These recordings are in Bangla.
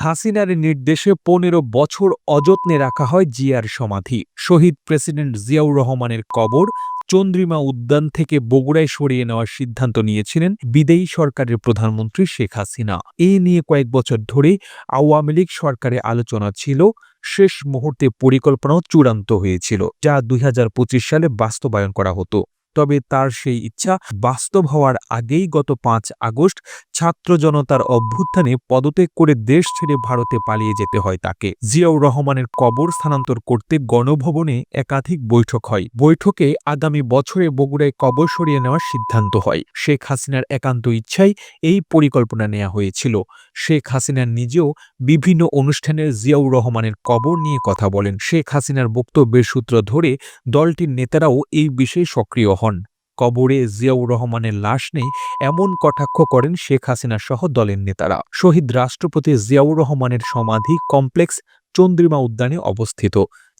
হাসিনার নির্দেশে পনেরো বছর অযত্নে রাখা হয় জিয়ার সমাধি। শহীদ প্রেসিডেন্ট জিয়াউর রহমানের কবর চন্দ্রিমা উদ্যান থেকে বগুড়ায় সরিয়ে নেওয়ার সিদ্ধান্ত নিয়েছিলেন বিদেয়ী সরকারের প্রধানমন্ত্রী শেখ হাসিনা। এ নিয়ে কয়েক বছর ধরে আওয়ামী লীগ সরকারে আলোচনা ছিল, শেষ মুহূর্তে পরিকল্পনাও চূড়ান্ত হয়েছিল, যা দুই হাজার পঁচিশ সালে বাস্তবায়ন করা হতো। তবে তার সেই ইচ্ছা বাস্তব হওয়ার আগেই গত পাঁচ আগস্ট ছাত্র জনতার অভ্যুত্থানে পদত্যাগ করে দেশ ছেড়ে ভারতে পালিয়ে যেতে হয় তাকে। জিয়াউর রহমানের কবর স্থানান্তর করতে গণভবনে একাধিক বৈঠক হয়। বৈঠকে আগামী বছরে বগুড়ায় কবর সরিয়ে নেওয়ার সিদ্ধান্ত হয়। শেখ হাসিনার একান্ত ইচ্ছাই এই পরিকল্পনা নেওয়া হয়েছিল। শেখ হাসিনা নিজেও বিভিন্ন অনুষ্ঠানে জিয়াউর রহমানের কবর নিয়ে কথা বলেন। শেখ হাসিনার বক্তব্যের সূত্র ধরে দলটির নেতারাও এই বিষয়ে সক্রিয় হন। কবরে জিয়াউর রহমানের লাশ নেই এমন কটাক্ষ করেন শেখ হাসিনা সহ দলের নেতারা। শহীদ রাষ্ট্রপতি জিয়াউর রহমানের সমাধি কমপ্লেক্স চন্দ্রিমা উদ্যানে অবস্থিত।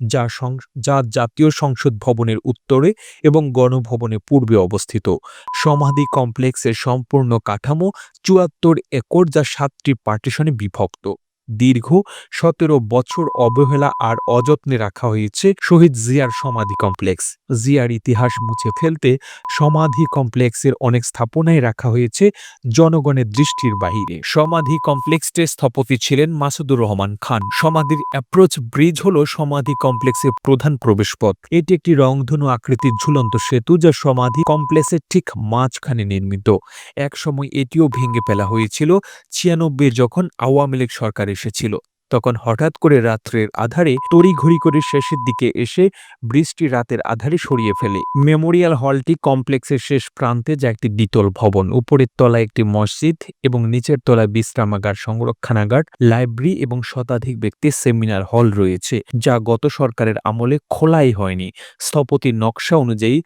যা যা জাতীয় সংসদ ভবনের উত্তরে এবং গণভবনে পূর্বে অবস্থিত। সমাধি কমপ্লেক্সের সম্পূর্ণ কাঠামো চুয়াত্তর একর যা সাতটি পার্টিশনে বিভক্ত। দীর্ঘ সতেরো বছর অবহেলা আর অযত্নে রাখা হয়েছে শহীদ জিয়ার সমাধি কমপ্লেক্স। জিয়ার ইতিহাস মুছে ফেলতে সমাধি কমপ্লেক্সের অনেক স্থাপনায় রাখা হয়েছে জনগণের দৃষ্টির বাহিরে। সমাধি কমপ্লেক্সটির স্থপতি ছিলেন মাসুদুর রহমান খান। সমাধির অ্যাপ্রোচ ব্রিজ হল সমাধি কমপ্লেক্সের প্রধান প্রবেশপথ। এটি একটি রংধনু আকৃতির ঝুলন্ত সেতু যা সমাধি কমপ্লেক্সের ঠিক মাঝখানে নির্মিত। একসময় এটিও ভেঙে ফেলা হয়েছিল। ছিয়ানব্বই যখন আওয়ামী লীগ সরকার এসেছিল। তখন হঠাৎ করে রাত্রের আধারে তড়িঘড়ি করে শেষের দিকে এসে বৃষ্টি রাতের আধারে সরিয়ে ফেলে। মেমোরিয়াল হলটি কমপ্লেক্সের শেষ প্রান্তে যা একটি দ্বিতল ভবন, উপরের তলায় একটি মসজিদ এবং নিচের তলায় বিশ্রামাগার, সংরক্ষণাগার, লাইব্রেরি এবং শতাধিক ব্যক্তির সেমিনার হল রয়েছে, যা গত সরকারের আমলে খোলাই হয়নি। স্থপতির নকশা অনুযায়ী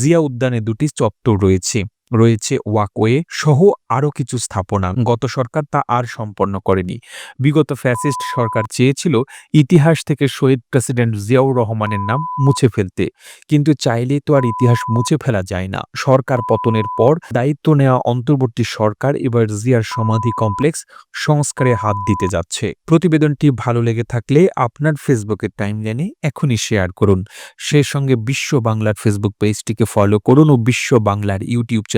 জিয়া উদ্যানে দুটি চত্বর রয়েছে। রয়েছে ওয়াকওয়ে সহ আরও কিছু স্থাপনা। গত সরকার তা আর সম্পন্ন করেনি। বিগত ফ্যাসিস্ট সরকার চেয়েছিল ইতিহাস থেকে শহীদ প্রেসিডেন্ট জিয়াউর রহমানের নাম মুছে ফেলতে। কিন্তু চাইলে তো আর ইতিহাস মুছে ফেলা যায় না। সরকার পতনের পর দায়িত্ব নেওয়া অন্তর্বর্তী সরকার এবার জিয়ার সমাধি কমপ্লেক্স সংস্কারে হাত দিতে যাচ্ছে। প্রতিবেদনটি ভালো লেগে থাকলে আপনার ফেসবুকের টাইমলাইনে এখনই শেয়ার করুন। সে সঙ্গে বিশ্ব বাংলার ফেসবুক পেজটিকে ফলো করুন ও বিশ্ব বাংলার ইউটিউব